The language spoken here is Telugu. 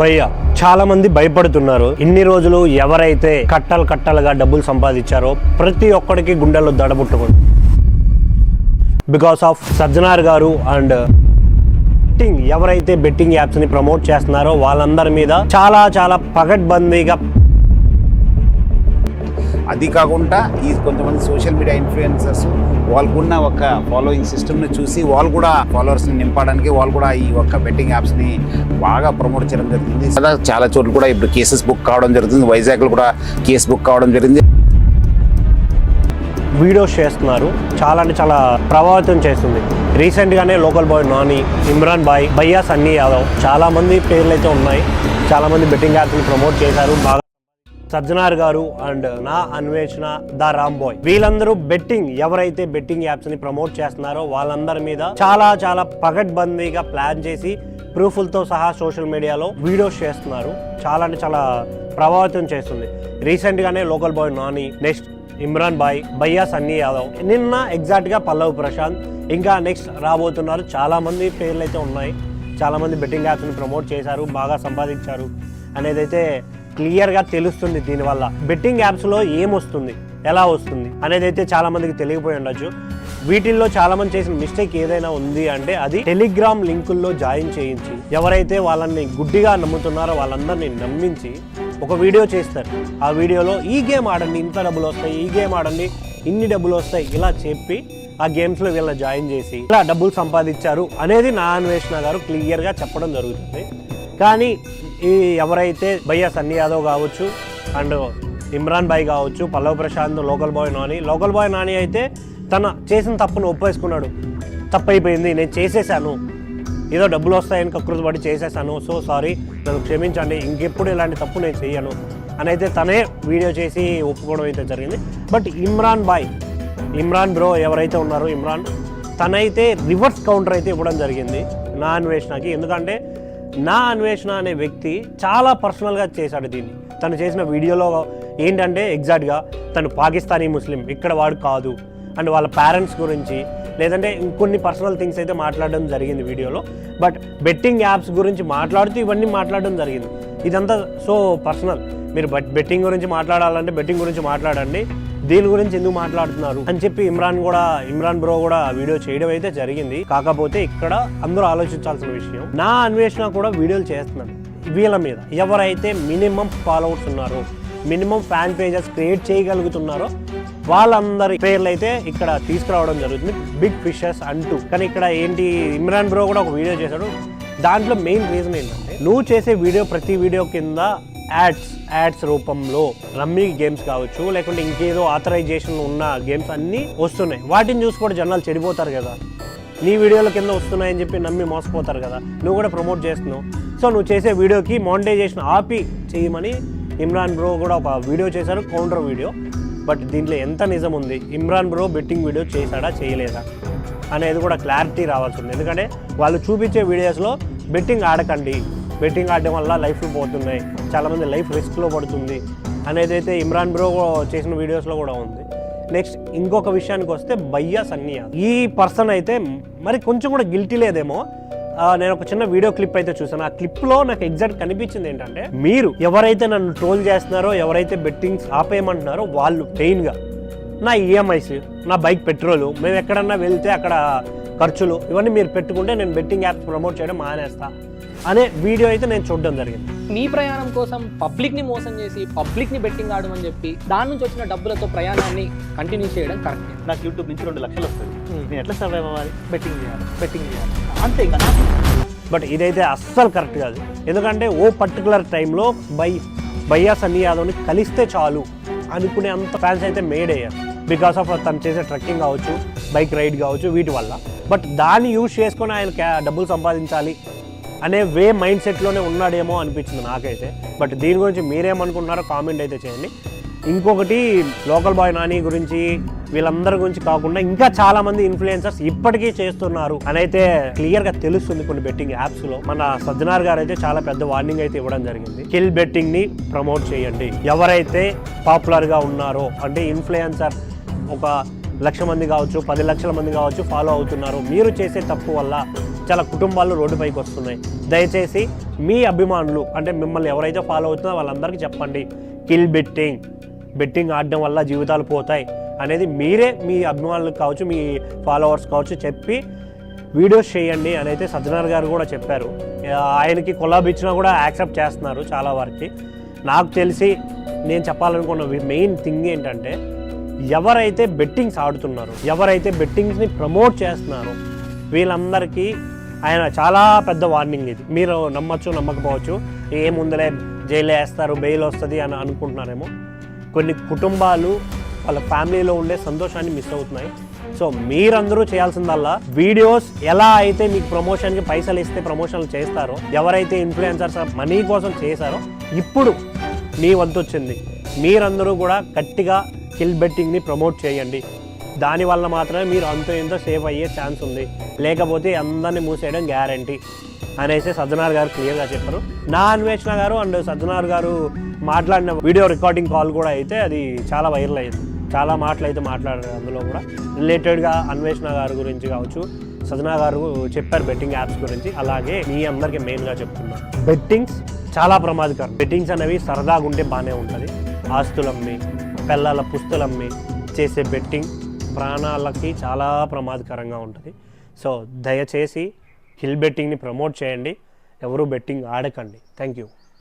భయ్య చాలా మంది భయపడుతున్నారు. ఇన్ని రోజులు ఎవరైతే కట్టలు కట్టలుగా డబ్బులు సంపాదించారో ప్రతి ఒక్కడికి గుండెల్లో దడబుట్టుకుంది. బికాస్ ఆఫ్ సజ్జనార్ గారు అండ్ బెట్టింగ్ ఎవరైతే బెట్టింగ్ యాప్స్ని ప్రమోట్ చేస్తున్నారో వాళ్ళందరి మీద చాలా చాలా పగడ్బందీగా అది కాకుండా ఈ కొంతమంది సోషల్ మీడియా ఇన్ఫ్లుయెన్సర్స్ వాళ్ళకున్న ఒక ఫాలోయింగ్ సిస్టమ్ని చూసి వాళ్ళు కూడా ఫాలోవర్స్ని నింపడానికి వాళ్ళు కూడా ఈ ఒక్క బెట్టింగ్ యాప్స్ని బాగా ప్రమోట్ చేయడం జరిగింది. చాలా చోట్ల కూడా ఇప్పుడు కేసెస్ బుక్ కావడం జరుగుతుంది. వైజాగ్లో కూడా కేసు బుక్ కావడం జరిగింది. వీడియోస్ చేస్తున్నారు. చాలా అంటే చాలా ప్రభావితం చేస్తుంది. రీసెంట్గానే local boy Nani Imran bye బయ్యా సన్నీ యాదవ్ చాలా మంది పేర్లు అయితే ఉన్నాయి. చాలామంది బెట్టింగ్ యాప్స్ని ప్రమోట్ చేశారు. బాగా సజ్జనార్ గారు అండ్ నా అన్వేషణ ద రామ్ బాయ్. వీళ్ళందరూ బెట్టింగ్ ఎవరైతే బెట్టింగ్ యాప్స్ని ప్రమోట్ చేస్తున్నారో వాళ్ళందరి మీద చాలా చాలా పగడ్బందీగా ప్లాన్ చేసి ప్రూఫ్లతో సహా సోషల్ మీడియాలో వీడియోస్ చేస్తున్నారు. చాలా అంటే చాలా ప్రభావితం చేస్తుంది. రీసెంట్గానే local boy Nani next Imran bye భయ్యా సన్నీ యాదవ్. నిన్న ఎగ్జాక్ట్గా పల్లవ్ ప్రశాంత్ ఇంకా నెక్స్ట్ రాబోతున్నారు. చాలామంది పేర్లు అయితే ఉన్నాయి. చాలామంది బెట్టింగ్ యాప్స్ని ప్రమోట్ చేశారు బాగా సంపాదించారు. అనేది అయితే క్లియర్గా తెలుస్తుంది దీనివల్ల. బెట్టింగ్ యాప్స్లో ఏమొస్తుంది ఎలా వస్తుంది అనేది అయితే చాలా మందికి తెలియపోయి ఉండొచ్చు. వీటిల్లో చాలా మంది చేసిన మిస్టేక్ ఏదైనా ఉంది అంటే అది టెలిగ్రామ్ లింకుల్లో జాయిన్ చేయించి ఎవరైతే వాళ్ళని గుడ్డిగా నమ్ముతున్నారో వాళ్ళందరినీ నమ్మించి ఒక వీడియో చేస్తారు. ఆ వీడియోలో ఈ గేమ్ ఆడండి ఇంత డబ్బులు వస్తాయి ఈ గేమ్ ఆడండి ఇన్ని డబ్బులు వస్తాయి ఇలా చెప్పి ఆ గేమ్స్లో వీళ్ళ జాయిన్ చేసి ఇలా డబ్బులు సంపాదించారు అనేది నా అన్వేషణ గారు క్లియర్గా చెప్పడం జరుగుతుంది. కానీ ఈ ఎవరైతే భయ్యా సన్నీ యాదవ్ కావచ్చు అండ్ ఇమ్రాన్ బాయ్ కావచ్చు Pallav Prashanth local boy Nani. Local boy Nani అయితే తన చేసిన తప్పును ఒప్పేసుకున్నాడు. తప్పు అయిపోయింది నేను చేసేసాను. ఏదో డబ్బులు వస్తాయని కకృతి పడి చేసేసాను. సో సారీ నన్ను క్షమించండి ఇంకెప్పుడు ఇలాంటి తప్పు నేను చేయను అని అయితే తనే వీడియో చేసి ఒప్పుకోవడం అయితే జరిగింది. But Imran bye Imran bro ఎవరైతే ఉన్నారో ఇమ్రాన్ తనైతే రివర్స్ కౌంటర్ అయితే ఇవ్వడం జరిగింది నాన్ అన్వేషణకి. ఎందుకంటే నా అన్వేషణ అనే వ్యక్తి చాలా పర్సనల్గా చేశాడు దీన్ని. తను చేసిన వీడియోలో ఏంటంటే ఎగ్జాక్ట్గా తను పాకిస్తానీ ముస్లిం ఇక్కడ వాడు కాదు అండ్ వాళ్ళ పేరెంట్స్ గురించి లేదంటే ఇంకొన్ని పర్సనల్ థింగ్స్ అయితే మాట్లాడడం జరిగింది వీడియోలో. బట్ బెట్టింగ్ యాప్స్ గురించి మాట్లాడుతూ ఇవన్నీ మాట్లాడడం జరిగింది. ఇదంతా సో పర్సనల్. మీరు బట్ బెట్టింగ్ గురించి మాట్లాడాలంటే బెట్టింగ్ గురించి మాట్లాడండి. దీని గురించి ఎందుకు మాట్లాడుతున్నారు అని చెప్పి ఇమ్రాన్ కూడా ఇమ్రాన్ బ్రో కూడా వీడియో చేయడం అయితే జరిగింది. కాకపోతే ఇక్కడ అందరూ ఆలోచించాల్సిన విషయం నా అన్వేషణ కూడా వీడియోలు చేస్తున్నాను. వీళ్ళ మీద ఎవరైతే మినిమం ఫాలోవర్స్ ఉన్నారో మినిమం ఫ్యాన్ పేజెస్ క్రియేట్ చేయగలుగుతున్నారో వాళ్ళందరి పేర్లు అయితే ఇక్కడ తీసుకురావడం జరుగుతుంది. బిగ్ ఫిషెస్ అంటూ కానీ ఇక్కడ ఏంటి ఇమ్రాన్ బ్రో కూడా ఒక వీడియో చేశాడు. దాంట్లో మెయిన్ రీజన్ ఏంటంటే నువ్వు చేసే వీడియో ప్రతి వీడియో కింద యాడ్స్ యాడ్స్ రూపంలో రమ్మీ గేమ్స్ కావచ్చు లేకుంటే ఇంకేదో ఆథరైజేషన్ ఉన్న గేమ్స్ అన్నీ వస్తున్నాయి. వాటిని చూసి కూడా జనాలు చెడిపోతారు కదా. నీ వీడియోల కింద వస్తున్నాయని చెప్పి నమ్మి మోసపోతారు కదా. నువ్వు కూడా ప్రమోట్ చేస్తున్నావు. సో నువ్వు చేసే వీడియోకి మానిటైజేషన్ ఆపి చేయమని ఇమ్రాన్ బ్రో కూడా ఒక వీడియో చేశారు కౌంటర్ వీడియో. బట్ దీంట్లో ఎంత నిజం ఉంది? ఇమ్రాన్ బ్రో బెట్టింగ్ వీడియో చేశాడా చేయలేదా? అనేది కూడా క్లారిటీ రావాల్సి ఉంది. ఎందుకంటే వాళ్ళు చూపించే వీడియోస్లో బెట్టింగ్ ఆడకండి. బెట్టింగ్ ఆడడం వల్ల లైఫ్లు పోతున్నాయి. చాలామంది లైఫ్ రిస్క్లో పడుతుంది అనేది అయితే ఇమ్రాన్ బ్రో చేసిన వీడియోస్లో కూడా ఉంది. నెక్స్ట్ ఇంకొక విషయానికి వస్తే భయ్యా సన్నియా. ఈ పర్సన్ అయితే మరి కొంచెం కూడా గిల్టీ లేదేమో. నేను ఒక చిన్న వీడియో క్లిప్ అయితే చూసాను ఆ క్లిప్లో నాకు ఎగ్జాక్ట్ కనిపించింది ఏంటంటే మీరు ఎవరైతే నన్ను ట్రోల్ చేస్తున్నారో ఎవరైతే బెట్టింగ్స్ ఆపేయమంటున్నారో వాళ్ళు పెయిన్గా నా ఈఎంఐస్ నా బైక్ పెట్రోలు మేము ఎక్కడన్నా వెళ్తే అక్కడ ఖర్చులు ఇవన్నీ మీరు పెట్టుకుంటే నేను బెట్టింగ్ యాప్స్ ప్రమోట్ చేయడం మానేస్తా అనే వీడియో అయితే నేను చూడడం జరిగింది. నీ ప్రయాణం కోసం పబ్లిక్ని మోసం చేసి పబ్లిక్ని బెట్టింగ్ ఆడమని చెప్పి దాని నుంచి వచ్చిన డబ్బులతో ప్రయాణాన్ని కంటిన్యూ చేయడం కరెక్ట్. నాకు యూట్యూబ్ నుంచి రెండు లక్షలు వస్తుంది. నేను ఎట్లా సర్వైవ్ అవ్వాలి? బెట్టింగ్ చేయాలి బెట్టింగ్ చేయాలి. అంతే ఇంకా నాకు బట్ ఇదైతే అస్సలు కరెక్ట్ కాదు. ఎందుకంటే ఓ పర్టికులర్ టైంలో బై భయ్యా సన్నీ యాదవ్ని కలిస్తే చాలు అనుకునే అంత ఫ్యాన్స్ అయితే మేడ్ అయ్యారు బికాస్ ఆఫ్ తను చేసే ట్రెక్కింగ్ కావచ్చు బైక్ రైడ్ కావచ్చు వీటి వల్ల. బట్ దాన్ని యూజ్ చేసుకొని ఆయన క్యా- డబ్బులు సంపాదించాలి అనే వే మైండ్ సెట్లోనే ఉన్నాడేమో అనిపించింది నాకైతే. బట్ దీని గురించి మీరేమనుకుంటున్నారో కామెంట్ అయితే చేయండి. ఇంకొకటి లోకల్ బాయ్ నాని గురించి వీళ్ళందరి గురించి కాకుండా ఇంకా చాలా మంది ఇన్ఫ్లుయెన్సర్స్ ఇప్పటికీ చేస్తున్నారు. అని అయితే క్లియర్గా తెలుస్తుంది కొన్ని బెట్టింగ్ యాప్స్లో. మన సజ్జనార్ గారు అయితే చాలా పెద్ద వార్నింగ్ అయితే ఇవ్వడం జరిగింది. కిల్ బెట్టింగ్ని ప్రమోట్ చేయండి. ఎవరైతే పాపులర్గా ఉన్నారో అంటే ఇన్ఫ్లుయెన్సర్ ఒక లక్ష మంది కావచ్చు పది లక్షల మంది కావచ్చు ఫాలో అవుతున్నారు. మీరు చేసే తప్పు వల్ల చాలా కుటుంబాలు రోడ్డుపైకి వస్తున్నాయి. దయచేసి మీ అభిమానులు అంటే మిమ్మల్ని ఎవరైతే ఫాలో అవుతున్నారో వాళ్ళందరికీ చెప్పండి. కిల్ బెట్టింగ్ బెట్టింగ్ ఆడడం వల్ల జీవితాలు పోతాయి అనేది మీరే మీ అభిమానులకు కావచ్చు మీ ఫాలోవర్స్ కావచ్చు చెప్పి వీడియోస్ చేయండి అని అయితే సజ్జనార్ గారు కూడా చెప్పారు. ఆయనకి కొలాబ్ ఇచ్చినా కూడా యాక్సెప్ట్ చేస్తున్నారు చాలా వారికి. నాకు తెలిసి నేను చెప్పాలనుకున్న మెయిన్ థింగ్ ఏంటంటే ఎవరైతే బెట్టింగ్స్ ఆడుతున్నారో ఎవరైతే బెట్టింగ్స్ని ప్రమోట్ చేస్తున్నారో వీళ్ళందరికీ ఆయన చాలా పెద్ద వార్నింగ్ ఇది. మీరు నమ్మచ్చు నమ్మకపోవచ్చు ఏముందలే జైలు వేస్తారు బెయిల్ వస్తుంది అని అనుకుంటున్నారేమో. కొన్ని కుటుంబాలు వాళ్ళ ఫ్యామిలీలో ఉండే సంతోషాన్ని మిస్ అవుతున్నాయి. సో మీరందరూ చేయాల్సిందల్లా వీడియోస్ ఎలా అయితే మీకు ప్రమోషన్కి పైసలు ఇస్తే ప్రమోషన్లు చేస్తారో ఎవరైతే ఇన్ఫ్లుయెన్సర్స్ మనీ కోసం చేశారో ఇప్పుడు మీ వంతు వచ్చింది మీరందరూ కూడా గట్టిగా కిల్ బెట్టింగ్ని ప్రమోట్ చేయండి. దానివల్ల మాత్రమే మీరు అంతో ఎంతో సేవ్ అయ్యే ఛాన్స్ ఉంది. లేకపోతే అందరినీ మూసేయడం గ్యారంటీ అనేసి సజ్జనార్ గారు క్లియర్గా చెప్పారు. నా అన్వేషణ గారు అండ్ సజ్జనార్ గారు మాట్లాడిన వీడియో రికార్డింగ్ కాల్ కూడా అయితే అది చాలా వైరల్ అయింది చాలా మాటలు అయితే మాట్లాడారు అందులో కూడా. రిలేటెడ్గా అన్వేషణ గారి గురించి కావచ్చు సజనా గారు చెప్పారు బెట్టింగ్ యాప్స్ గురించి. అలాగే మీ అందరికీ మెయిన్గా చెప్తున్నాను బెట్టింగ్స్ చాలా ప్రమాదకరం. బెట్టింగ్స్ అనేవి సరదాగా ఉంటే బాగానే ఉంటుంది. ఆస్తులమ్మి పిల్లల పుస్తులమ్మి చేసే బెట్టింగ్ ప్రాణాలకి చాలా ప్రమాదకరంగా ఉంటుంది. సో దయచేసి హిల్ బెట్టింగ్ని ప్రమోట్ చేయండి. ఎవరు బెట్టింగ్ ఆడకండి. Thank you.